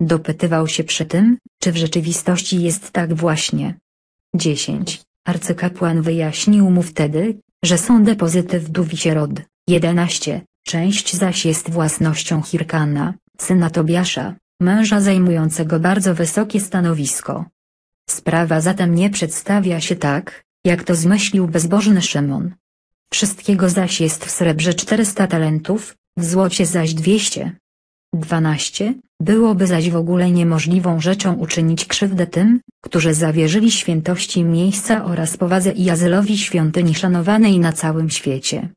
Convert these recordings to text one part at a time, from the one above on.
Dopytywał się przy tym, czy w rzeczywistości jest tak właśnie. 10. Arcykapłan wyjaśnił mu wtedy, że są depozyty w Rod. 11. Część zaś jest własnością Hirkana, syna Tobiasza, męża zajmującego bardzo wysokie stanowisko. Sprawa zatem nie przedstawia się tak, jak to zmyślił bezbożny Szymon. Wszystkiego zaś jest w srebrze 400 talentów, w złocie zaś 200. 12. Byłoby zaś w ogóle niemożliwą rzeczą uczynić krzywdę tym, którzy zawierzyli świętości miejsca oraz powadze i azylowi świątyni szanowanej na całym świecie.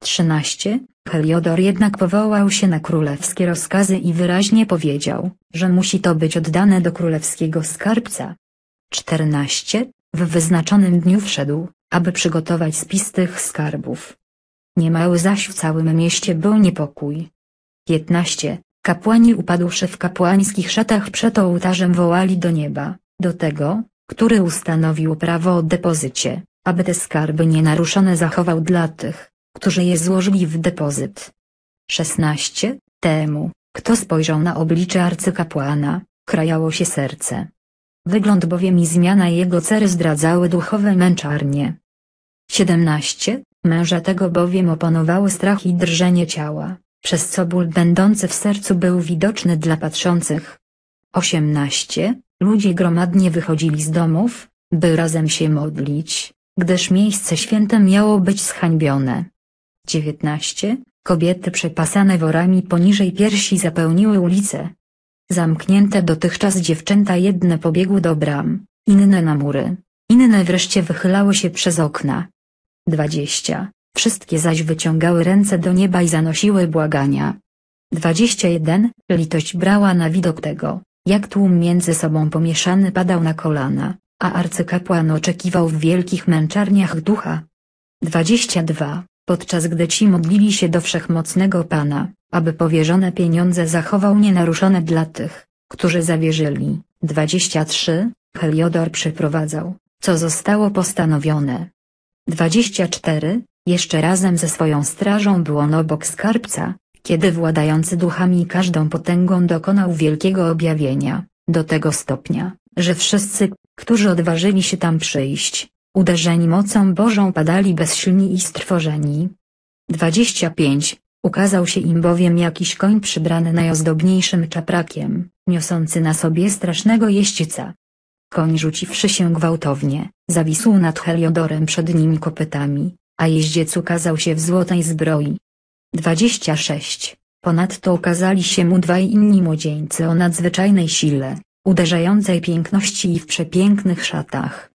13. Heliodor jednak powołał się na królewskie rozkazy i wyraźnie powiedział, że musi to być oddane do królewskiego skarbca. 14. W wyznaczonym dniu wszedł, aby przygotować spis tych skarbów. Niemały zaś w całym mieście był niepokój. 15. Kapłani upadłszy w kapłańskich szatach przed ołtarzem wołali do nieba, do tego, który ustanowił prawo o depozycie, aby te skarby nienaruszone zachował dla tych, którzy je złożyli w depozyt. 16. Temu, kto spojrzał na oblicze arcykapłana, krajało się serce. Wygląd bowiem i zmiana jego cery zdradzały duchowe męczarnie. 17. Męża tego bowiem opanowały strach i drżenie ciała, przez co ból będący w sercu był widoczny dla patrzących. 18. Ludzie gromadnie wychodzili z domów, by razem się modlić, gdyż miejsce święte miało być zhańbione. 19. Kobiety przepasane worami poniżej piersi zapełniły ulice. Zamknięte dotychczas dziewczęta jedne pobiegły do bram, inne na mury, inne wreszcie wychylały się przez okna. 20. Wszystkie zaś wyciągały ręce do nieba i zanosiły błagania. 21. Litość brała na widok tego, jak tłum między sobą pomieszany padał na kolana, a arcykapłan oczekiwał w wielkich męczarniach ducha. 22. Podczas gdy ci modlili się do Wszechmocnego Pana, aby powierzone pieniądze zachował nienaruszone dla tych, którzy zawierzyli. 23. Heliodor przyprowadzał, co zostało postanowione. 24. Jeszcze razem ze swoją strażą był on obok skarbca, kiedy władający duchami każdą potęgą dokonał wielkiego objawienia, do tego stopnia, że wszyscy, którzy odważyli się tam przyjść, uderzeni mocą Bożą padali bezsilni i strwożeni. 25. Ukazał się im bowiem jakiś koń przybrany najozdobniejszym czaprakiem, niosący na sobie strasznego jeźdźca. Koń rzuciwszy się gwałtownie, zawisł nad Heliodorem przed nim kopytami, a jeździec ukazał się w złotej zbroi. 26. Ponadto ukazali się mu dwaj inni młodzieńcy o nadzwyczajnej sile, uderzającej piękności i w przepięknych szatach.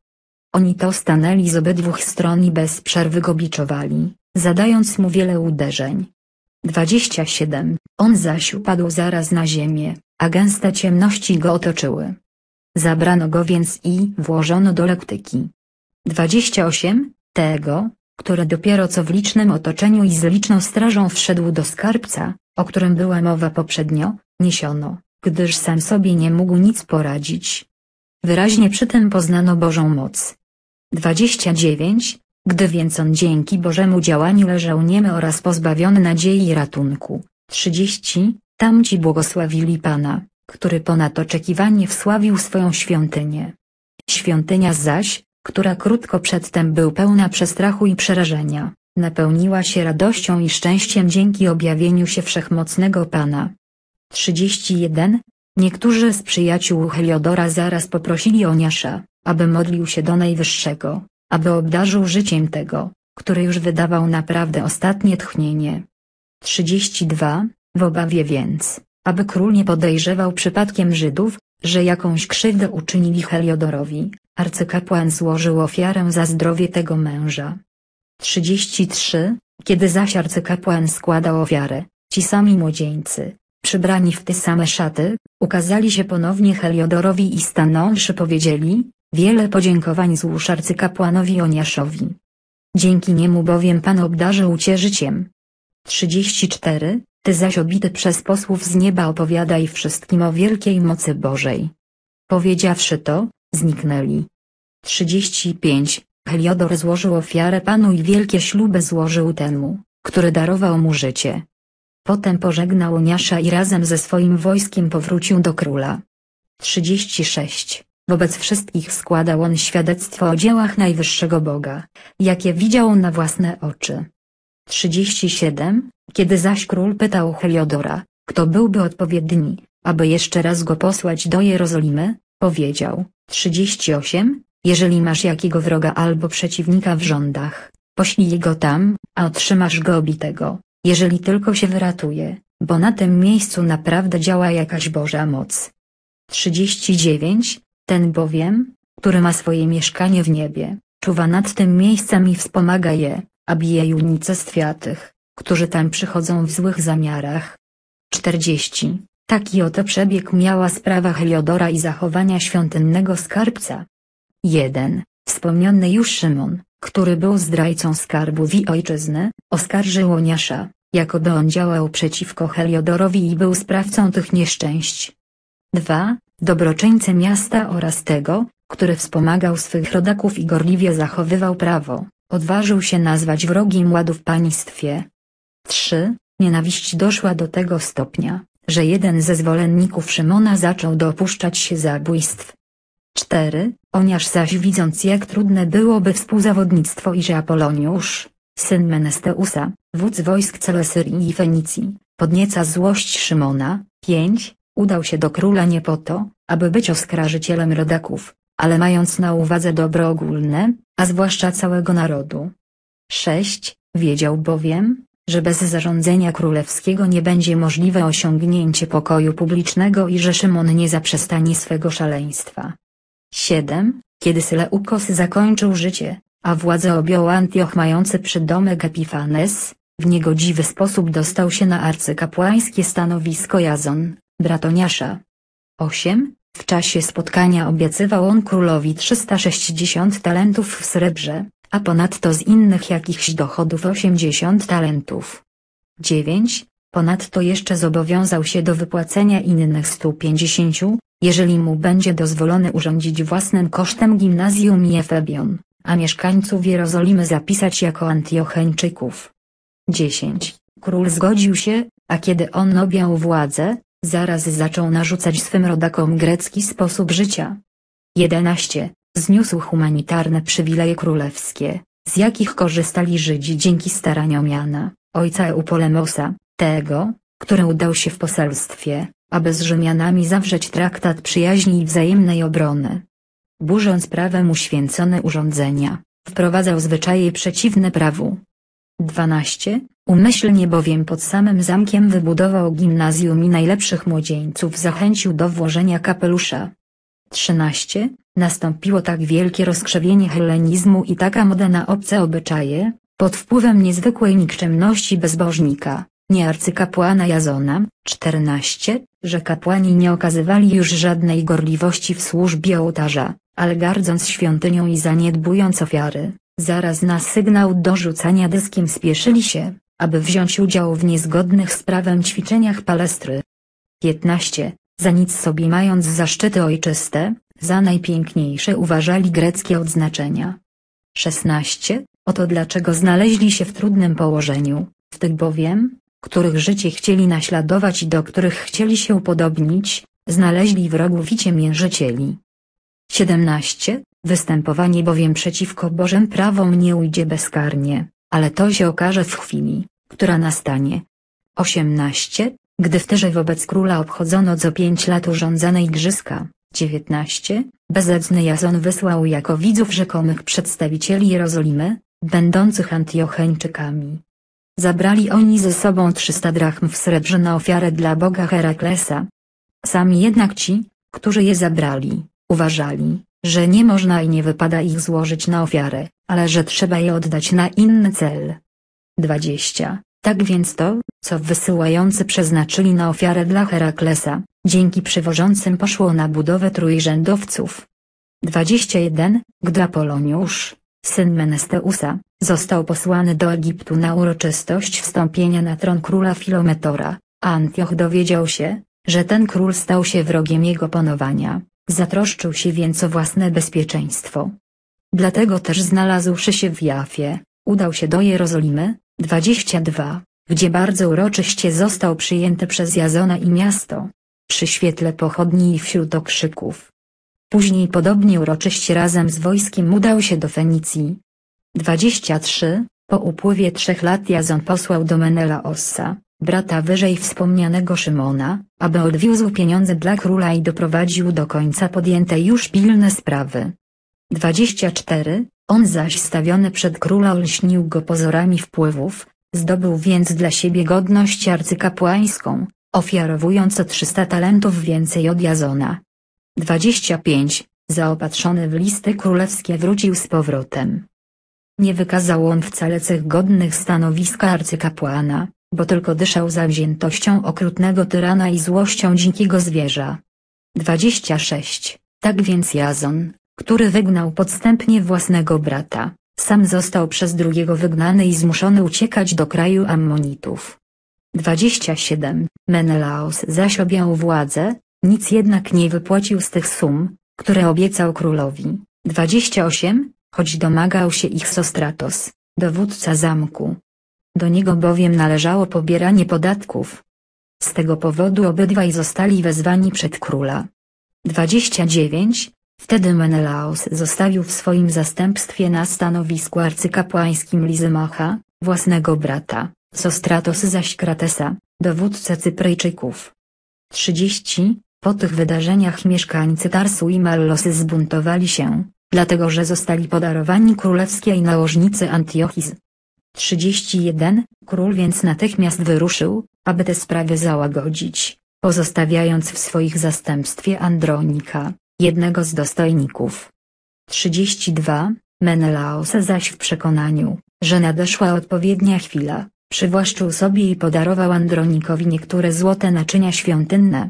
Oni to stanęli z obydwu stron i bez przerwy go biczowali, zadając mu wiele uderzeń. 27. On zaś upadł zaraz na ziemię, a gęste ciemności go otoczyły. Zabrano go więc i włożono do lektyki. 28. Tego, który dopiero co w licznym otoczeniu i z liczną strażą wszedł do skarbca, o którym była mowa poprzednio, niesiono, gdyż sam sobie nie mógł nic poradzić. Wyraźnie przy tym poznano Bożą moc. 29. Gdy więc on dzięki Bożemu działaniu leżał niemy oraz pozbawiony nadziei i ratunku. 30. Tamci błogosławili Pana, który ponad oczekiwanie wsławił swoją świątynię. Świątynia zaś, która krótko przedtem był pełna przestrachu i przerażenia, napełniła się radością i szczęściem dzięki objawieniu się wszechmocnego Pana. 31. Niektórzy z przyjaciół Heliodora zaraz poprosili Oniasza, aby modlił się do Najwyższego, aby obdarzył życiem tego, który już wydawał naprawdę ostatnie tchnienie. 32. W obawie więc, aby król nie podejrzewał przypadkiem Żydów, że jakąś krzywdę uczynili Heliodorowi, arcykapłan złożył ofiarę za zdrowie tego męża. 33. Kiedy zaś arcykapłan składał ofiarę, ci sami młodzieńcy, przybrani w te same szaty, ukazali się ponownie Heliodorowi i stanąwszy powiedzieli, wiele podziękowań złóż arcykapłanowi Oniaszowi. Dzięki niemu bowiem Pan obdarzył cię życiem. 34. Ty zaś obity przez posłów z nieba opowiadaj wszystkim o wielkiej mocy Bożej. Powiedziawszy to, zniknęli. 35. Heliodor złożył ofiarę Panu i wielkie śluby złożył temu, który darował mu życie. Potem pożegnał Oniasza i razem ze swoim wojskiem powrócił do króla. 36. Wobec wszystkich składał on świadectwo o dziełach najwyższego Boga, jakie widział na własne oczy. 37. Kiedy zaś król pytał Heliodora, kto byłby odpowiedni, aby jeszcze raz go posłać do Jerozolimy, powiedział, 38, jeżeli masz jakiego wroga albo przeciwnika w rządach, poślij go tam, a otrzymasz go obitego, jeżeli tylko się wyratuje, bo na tym miejscu naprawdę działa jakaś Boża moc. 39, ten bowiem, który ma swoje mieszkanie w niebie, czuwa nad tym miejscem i wspomaga je, a bije unicestwia tych, którzy tam przychodzą w złych zamiarach. 40. Taki oto przebieg miała sprawa Heliodora i zachowania świątynnego skarbca. 1. Wspomniany już Szymon, który był zdrajcą skarbów i ojczyzny, oskarżył Oniasza, jakoby on działał przeciwko Heliodorowi i był sprawcą tych nieszczęść. 2. Dobroczyńcy miasta oraz tego, który wspomagał swych rodaków i gorliwie zachowywał prawo, odważył się nazwać wrogiem ładu w państwie. 3. Nienawiść doszła do tego stopnia, że jeden ze zwolenników Szymona zaczął dopuszczać się zabójstw. 4. Oniasz zaś widząc jak trudne byłoby współzawodnictwo i że Apoloniusz, syn Menesteusa, wódz wojsk Celesyrii i Fenicji, podnieca złość Szymona. 5. Udał się do króla nie po to, aby być oskarżycielem rodaków, ale mając na uwadze dobro ogólne, a zwłaszcza całego narodu. 6. Wiedział bowiem, że bez zarządzenia królewskiego nie będzie możliwe osiągnięcie pokoju publicznego i że Szymon nie zaprzestanie swego szaleństwa. 7. Kiedy Seleukos zakończył życie, a władzę objął Antioch mający przydomek Epifanes, w niegodziwy sposób dostał się na arcykapłańskie stanowisko Jazon, bratoniasza. 8. W czasie spotkania obiecywał on królowi 360 talentów w srebrze, a ponadto z innych jakichś dochodów 80 talentów. 9. Ponadto jeszcze zobowiązał się do wypłacenia innych 150, jeżeli mu będzie dozwolone urządzić własnym kosztem gimnazjum i Efebion, a mieszkańców Jerozolimy zapisać jako Antiocheńczyków. 10. Król zgodził się, a kiedy on objął władzę, zaraz zaczął narzucać swym rodakom grecki sposób życia. 11. Zniósł humanitarne przywileje królewskie, z jakich korzystali Żydzi dzięki staraniom Jana, ojca Eupolemosa, tego, który udał się w poselstwie, aby z Rzymianami zawrzeć traktat przyjaźni i wzajemnej obrony. Burząc prawem uświęcone urządzenia, wprowadzał zwyczaje przeciwne prawu. 12. Umyślnie bowiem pod samym zamkiem wybudował gimnazjum i najlepszych młodzieńców zachęcił do włożenia kapelusza. 13. Nastąpiło tak wielkie rozkrzewienie helenizmu i taka moda na obce obyczaje, pod wpływem niezwykłej nikczemności bezbożnika, nie arcykapłana Jazona, 14, że kapłani nie okazywali już żadnej gorliwości w służbie ołtarza, ale gardząc świątynią i zaniedbując ofiary, zaraz na sygnał do rzucania dyskiem spieszyli się, aby wziąć udział w niezgodnych z prawem ćwiczeniach palestry. 15. Za nic sobie mając zaszczyty ojczyste, za najpiękniejsze uważali greckie odznaczenia. 16. Oto dlaczego znaleźli się w trudnym położeniu, w tych bowiem, których życie chcieli naśladować i do których chcieli się upodobnić, znaleźli wrogów i ciemiężycieli. 17. Występowanie bowiem przeciwko Bożym prawom nie ujdzie bezkarnie, ale to się okaże w chwili, która nastanie. 18. Gdy w Tyrze wobec króla obchodzono co pięć lat urządzane igrzyska, 19. Bezedzny Jazon wysłał jako widzów rzekomych przedstawicieli Jerozolimy, będących Antiocheńczykami. Zabrali oni ze sobą 300 drachm w srebrze na ofiarę dla boga Heraklesa. Sami jednak ci, którzy je zabrali, uważali, że nie można i nie wypada ich złożyć na ofiarę, ale że trzeba je oddać na inny cel. 20. Tak więc to, co wysyłający przeznaczyli na ofiarę dla Heraklesa, dzięki przywożącym poszło na budowę trójrzędowców. 21. Gdy Apoloniusz, syn Menesteusa, został posłany do Egiptu na uroczystość wstąpienia na tron króla Filometora, Antioch dowiedział się, że ten król stał się wrogiem jego panowania, zatroszczył się więc o własne bezpieczeństwo. Dlatego też znalazłszy się w Jafie, udał się do Jerozolimy, 22. gdzie bardzo uroczyście został przyjęty przez Jazona i miasto. Przy świetle pochodni i wśród okrzyków. Później podobnie uroczyście razem z wojskiem udał się do Fenicji. 23. Po upływie trzech lat Jazon posłał do Menela Ossa, brata wyżej wspomnianego Szymona, aby odwiózł pieniądze dla króla i doprowadził do końca podjęte już pilne sprawy. 24. On zaś stawiony przed króla olśnił go pozorami wpływów, zdobył więc dla siebie godność arcykapłańską, ofiarowując o 300 talentów więcej od Jazona. 25. Zaopatrzony w listy królewskie wrócił z powrotem. Nie wykazał on wcale cech godnych stanowiska arcykapłana, bo tylko dyszał zawziętością okrutnego tyrana i złością dzikiego zwierza. 26. Tak więc Jazon, który wygnał podstępnie własnego brata, sam został przez drugiego wygnany i zmuszony uciekać do kraju Ammonitów. 27. Menelaos zaś objął władzę, nic jednak nie wypłacił z tych sum, które obiecał królowi. 28. Choć domagał się ich Sostratos, dowódca zamku. Do niego bowiem należało pobieranie podatków. Z tego powodu obydwaj zostali wezwani przed króla. 29. Wtedy Menelaos zostawił w swoim zastępstwie na stanowisku arcykapłańskim Lizymacha, własnego brata, Sostratos zaś Kratesa, dowódcę Cypryjczyków. 30. Po tych wydarzeniach mieszkańcy Tarsu i Mallosy zbuntowali się, dlatego że zostali podarowani królewskiej nałożnicy Antiochis. 31. Król więc natychmiast wyruszył, aby te sprawy załagodzić, pozostawiając w swoich zastępstwie Andronika, jednego z dostojników. 32. Menelaos zaś w przekonaniu, że nadeszła odpowiednia chwila, przywłaszczył sobie i podarował Andronikowi niektóre złote naczynia świątynne.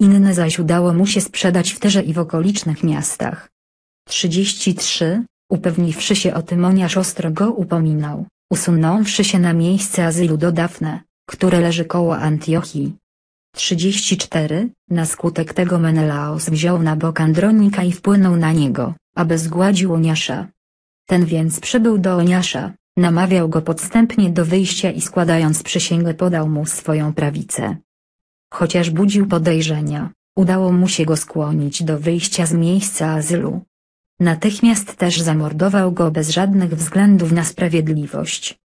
Inne zaś udało mu się sprzedać w Terze i w okolicznych miastach. 33. Upewniwszy się o tym Oniasz ostro go upominał, usunąwszy się na miejsce azylu do Dafne, które leży koło Antiochii. 34. Na skutek tego Menelaos wziął na bok Andronika i wpłynął na niego, aby zgładził Oniasza. Ten więc przybył do Oniasza, namawiał go podstępnie do wyjścia i składając przysięgę podał mu swoją prawicę. Chociaż budził podejrzenia, udało mu się go skłonić do wyjścia z miejsca azylu. Natychmiast też zamordował go bez żadnych względów na sprawiedliwość.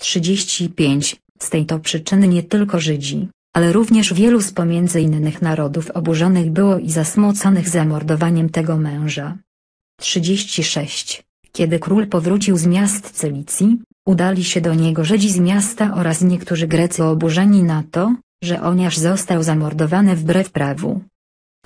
35. Z tej to przyczyny nie tylko Żydzi, ale również wielu z pomiędzy innych narodów oburzonych było i zasmuconych zamordowaniem tego męża. 36. Kiedy król powrócił z miast Celicji, udali się do niego Żydzi z miasta oraz niektórzy Grecy oburzeni na to, że Oniasz został zamordowany wbrew prawu.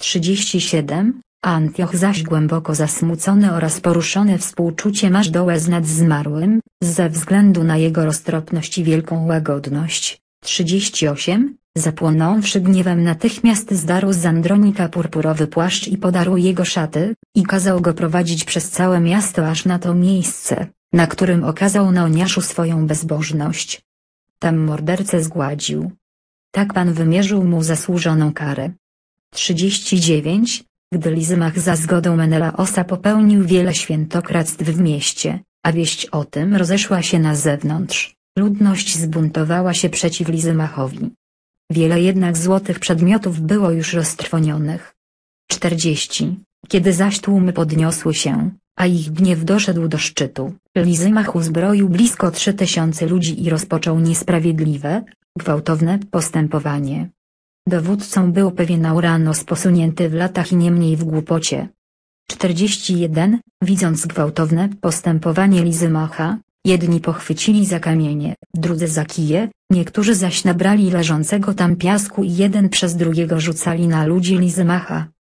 37. Antioch zaś głęboko zasmucony oraz poruszony współczuciem aż do łez nad zmarłym, ze względu na jego roztropność i wielką łagodność. 38. Zapłonąwszy gniewem natychmiast zdarł z Andronika purpurowy płaszcz i podarł jego szaty, i kazał go prowadzić przez całe miasto aż na to miejsce, na którym okazał na Oniaszu swoją bezbożność. Tam mordercę zgładził. Tak pan wymierzył mu zasłużoną karę. 39. Gdy Lizymach za zgodą Menelaosa popełnił wiele świętokradztw w mieście, a wieść o tym rozeszła się na zewnątrz, ludność zbuntowała się przeciw Lizymachowi. Wiele jednak złotych przedmiotów było już roztrwonionych. 40. Kiedy zaś tłumy podniosły się, a ich gniew doszedł do szczytu, Lizymach uzbroił blisko trzy tysiące ludzi i rozpoczął niesprawiedliwe, gwałtowne postępowanie. Dowódcą był pewien Auranos posunięty w latach i niemniej w głupocie. 41. Widząc gwałtowne postępowanie Lizymacha, jedni pochwycili za kamienie, drudzy za kije, niektórzy zaś nabrali leżącego tam piasku i jeden przez drugiego rzucali na ludzi Lizymacha.